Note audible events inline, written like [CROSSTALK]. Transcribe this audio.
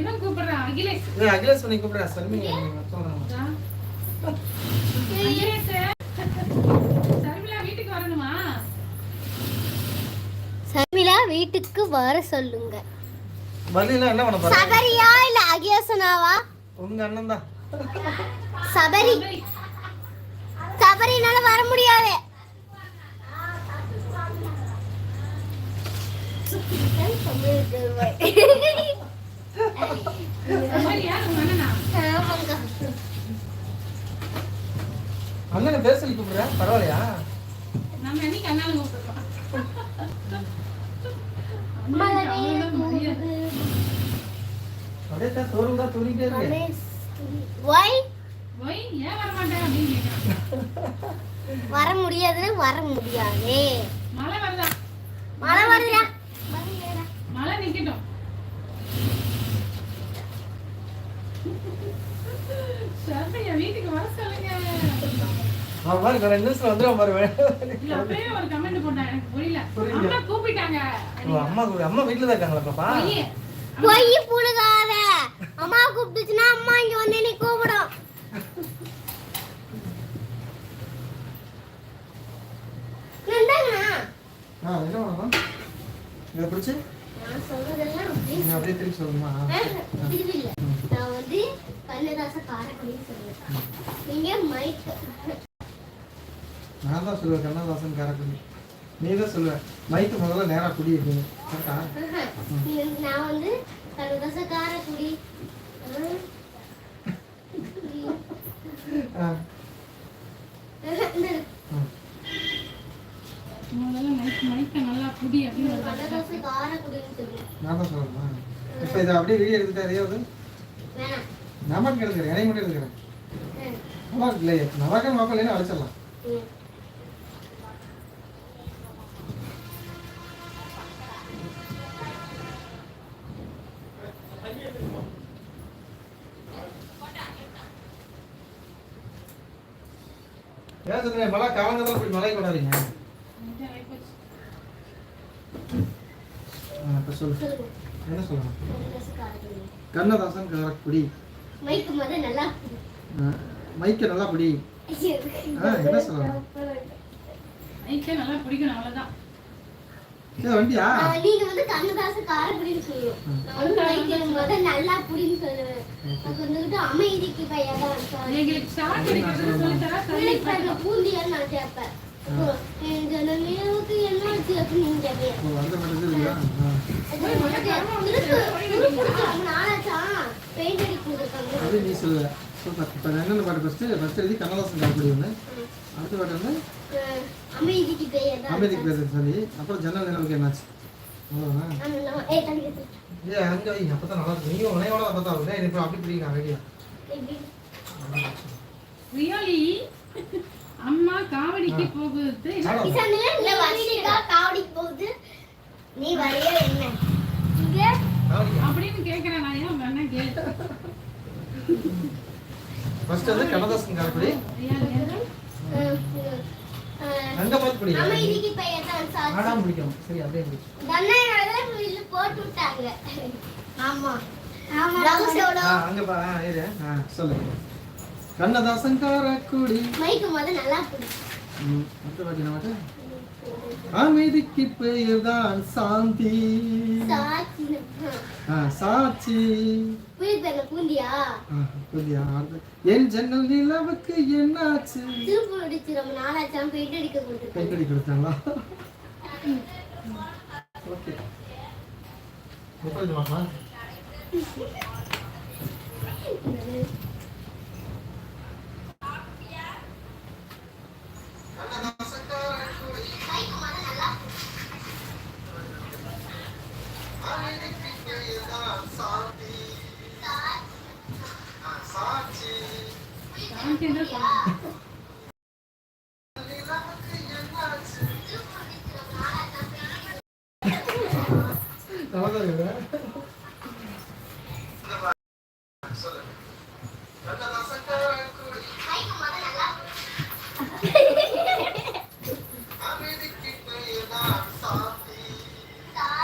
இவன் கூப்பிடுறான் அகிலேஷ் அகிலேஷ். சர்மிளா வீட்டுக்கு வரணுமா? சர்மிளா வீட்டுக்கு வர சொல்லுங்க. பதிலாம் என்ன பண்ண போற சபரியா இல்ல அகியாசனாவா உங்க அண்ணன் தான் சபரி. சபரினால வர முடியாது சரி, யார் உங்க அண்ணனா பேர் சொல்லி கூப்பிடுற? பரவாயில்லையா? நம்ம என்னைக்கு கூப்பிடுறோம். அப்படியே தோறும் தான் இருக்கு. ஏன் வர மாட்டேன் அப்படின்னு கேட்கறான் வர முடியாதுன்னா வர முடியாது. மழை வருதா? மழை வருதா? நிக்கட்டும். வீட்டுக்கு வர சொல்லுங்க. அவன் மாதிரி நான் ரெண்டு நிமிஷம் வந்துடும் பாரு இல்ல அப்படியே ஒரு கமெண்ட் போட்டான் எனக்கு புரியல. புரியல. அம்மா கூப்பிட்டாங்க. அம்மா கூட- அம்மா வீட்டுல தான் இருக்காங்களா பாப்பா பொய். பொய் புடுகாத அம்மா கூப்பிட்டுச்சுன்னா அம்மா இங்க வந்து நீ கூப்பிடும். இந்தாங்கண்ணா. ஆ என்ன பண்ணணும் இதை பிடிச்சி? நான் சொல்றதெல்லாம் அப்படியே திருப்பி இல்ல நான் வந்து கண்ணதாச காரக்குடின்னு சொல்லுவேன். நீங்க மைக் நான் தான் சொல்லுவேன் கண்ணதாசன் காரக்குடி நீ தான் சொல்லுவ. மைக்கு முதல்ல நேரா குடி நான் வந்து கண்ணதாச காரக்குடி. ஆ ம். முதல்ல மைக் மைக்க நல்லா புடி அப்படின்னு ஒரு தடவை கண்ணதாச காரக்குடின்னு சொல்லுவேன் நான் தான் சொல்லணுமா? இப்போ இதை அப்படியே வீடியோ எடுத்துட்டா நான் மட்டும் எடுக்கிறேன் என்னை மட்டும் எடுக்கிறேன் ம். நல்லா இருக்குல்ல நல்லா இருக்க மாப்பிள்ள இல்லைன்னா அழைச்சிடலாம். ஏன் சொல்லுங்க மழை காலங்கத்தில் போய் மழை கொண்டாதீங்க இப்போ சொல்லு. சொல்லுங்க. என்ன சொல்லணும்? கண்ணதாச காரக்குடி கண்ணதாசன் காரக்குடி. மைக் முத நல்லா ஆ, மைக்கை நல்லா பிடி. ஆ என்ன சொல்லணும்? மைக்கே நல்லா பிடிக்கணும் அவ்வளவுதான். ஏ வண்டியா? ஆ, நீங்க வந்து கண்ணதாச காரக்குடின்னு சொல்லணும் நான் முத நல்லா புடின்னு சொல்லுவேன். அது வந்துட்டு அமைதிக்கு இருக்கான் எங்களுக்கு சொல்லி தரா பிறந்த பூந்தியான்னு நான் கேட்பேன். நீங்க அது நீ சொல்லுவ சூப்பர். இப்போ என்னென்ன பாட்டு ஃபஸ்ட்டு ஃபஸ்ட் எழுதி கண்ணதாசன் காரக்குடி ஒன்று அடுத்த பாட்டு வந்து அமைதிக்கு பேசுறது சொல்லி. அப்புறம் ஜன்னல் நிலவுக்கு என்னாச்சு? ஏ அங்கே வை. அப்போ தான் நல்லா இருக்கும். நீயும் உனையோட பார்த்தா இருக்கும். இப்போ அப்படி பிடிக்கலாம் ரெடியா அம்மா காவடிக்கு போகுது. நீ வர்ஷிகா காவடிக்கு போகுது. நீ வரைய என்ன? இங்க அப்படின்னு கேக்குறேன் நான் ஏன் அண்ணன் கேட்டு ஃபர்ஸ்ட் வந்து கண்ணதாசன் ஆடாம பிடிக்கும் சரி அப்படியே தன்னையோட வீட்டுல போட்டு விட்டாங்க. ஆமா. ஆமா அங்கே பா ஆ இரு. ஆ சொல்லு. கண்ணதாசன் காரக்குடி மைக்கு முத நல்லா பிடிக்கும் ம், அடுத்த பாட்டு என்ன பாட்டு அமைதிக்கு பெயர் தான் சாந்தி. சாட்சி பூந்தியா? அடுத்து, என் ஜன்னல் நிலவுக்கு என்னாச்சு? திருப்பூர் அடிச்சு ரொம்ப நாளாச்சா பெயிண்ட் அடிக்க கொடுத்தாங்களா ஓகே. எப்படி மாமா? [LAUGHS] சாந்தி